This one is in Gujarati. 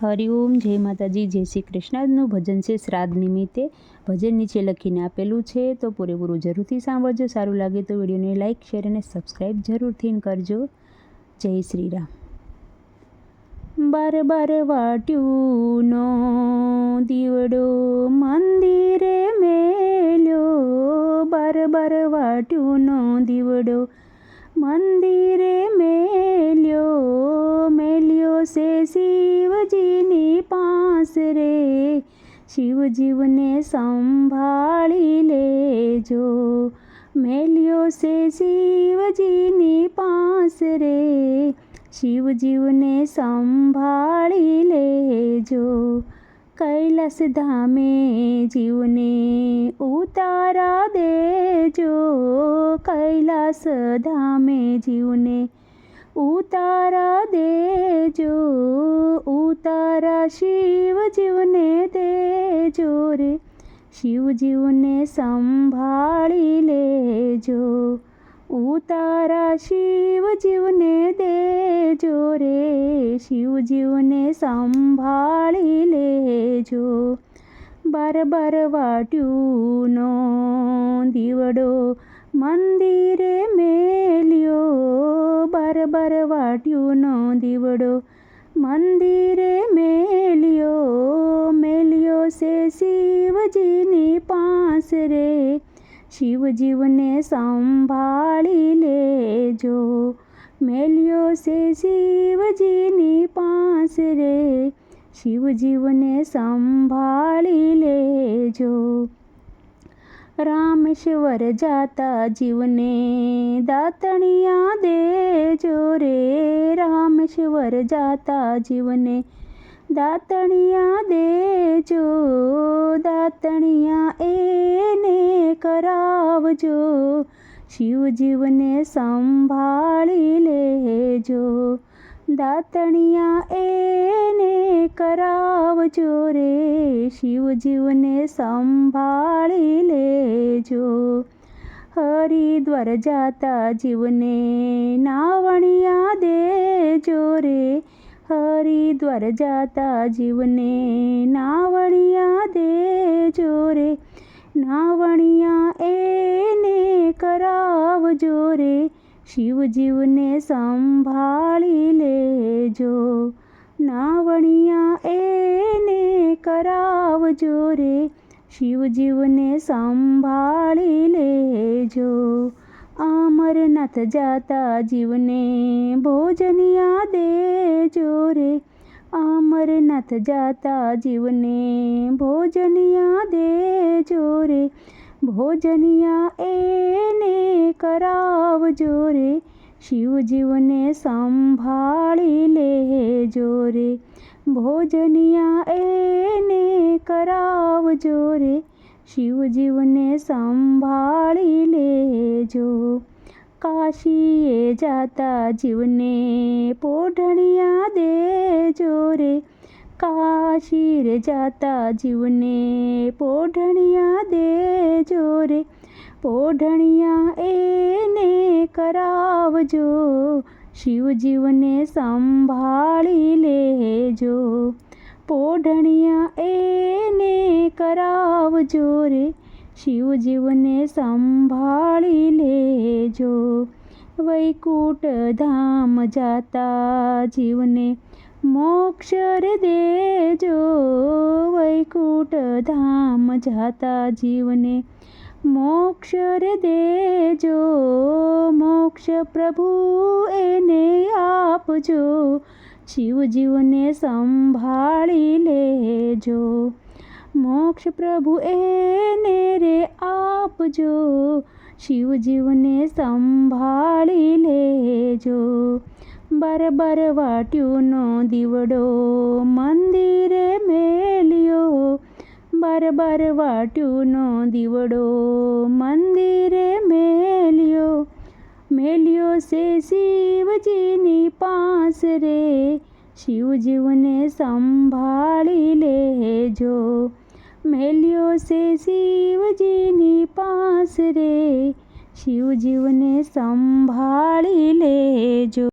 હરિઓમ જય માતાજી, જય શ્રી કૃષ્ણનું ભજન છે શ્રાદ્ધ નિમિત્તે. ભજન નીચે લખીને આપેલું છે, તો પૂરેપૂરું જરૂરથી સાંભળજો. સારું લાગે તો વિડીયોને લાઇક શેર અને સબસ્ક્રાઈબ જરૂરથી કરજો. જય શ્રી રામ. બાર બાર વાટ્યું નો દીવડો મંદિરે મેલ્યો. બાર બાર વાટ્યું નો દીવડો મંદિરે રે શિવજીવને સંભાળી લેજો મેલ્યો છે શિવજીની પાસ રે શિવજીવને સંભાળી લેજો કૈલાસ ધામે જીવને ઉતારા દેજો કૈલાસ ધામે જીવને ઉતારા દેજો, ઉતારા શિવજીવને દેજો રે. શિવજીવને સંભાળી લેજો, ઉતારા શિવજીવને દેજો રે. શિવજીવને સંભાળી લેજો. બાર બાર વાટ્યુંનો દીવડો મંદિરે મેલ્યો, બરબર બાર વાટ્યુંનો દીવડો. મંદિરે મેલ્યો મેલ્યો સે શિવજીની પાસ રે. શિવજીવને સંભાળી લેજો. મેલ્યો સે શિવજીની પાસ રે. શિવજીવને સંભાળી લેજો. રામેશ્વર જાતા જીવને દાતણિયા દેજો રે. રામેશ્વર જાતા જીવને દાતણિયા દેજો દાતણિયા એને કરાવજો. શિવજીવને સંભાળી લેજો. દાતણિયા એને કરાવજો રે, શિવજીવને સંભાળી લેજો. હરિદ્વાર જાતા જીવને નાવણિયા દેજો રે, હરિદ્વાર જાતા જીવને નાવણિયા દેજો રે. નાવણિયા એને કરાવજો રે શિવજીવને સંભાળી લેજો. નાવણિયા એને કરાવજો રે. શિવજીવને સંભાળી લેજો. અમરનાથ જાતા જીવને ભોજનિયા દેજો રે. અમરનાથ જાતા જીવને ભોજનિયા દેજો રે. ભોજનિયા એને કરાવજો રે. શિવજીવને સંભાળી લેજો રે. ભોજનિયા એને કરાવજો રે. શિવજીવને સંભાળી લેજો. કાશીએ જાતા જીવને પોઢણિયા દેજો રે. કાશી રે જાતા જીવને પોઢણિયા દેજો રે. પોઢણિયા એને કરાવજો. શિવજીવને સંભાળી લેજો. પોઢણિયા એને કરાવજો રે. શિવજીવને સંભાળી લેજો. વૈકુટ ધામ જાતા જીવને મોક્ષ દેજો. વૈકુટ ધામ જાતા જીવને મોક્ષ રે દેજો, મોક્ષ પ્રભુ એને આપજો. શિવજીવને સંભાળી લેજો, મોક્ષ પ્રભુ એને રે આપજો. શિવજીવને સંભાળી લેજો. બાર બાર વાટ્યુંનો દીવડો મંદિરે મેલ્યો બાર બાર વાટ્યુંનો દીવડો મંદિરે મેલ્યો મેલ્યો સે શિવજીની પાસ રે શિવજીવને સંભાળી લેજો મેલ્યો સે શિવજીની પાસ રે શિવજીવને સંભાળી લેજો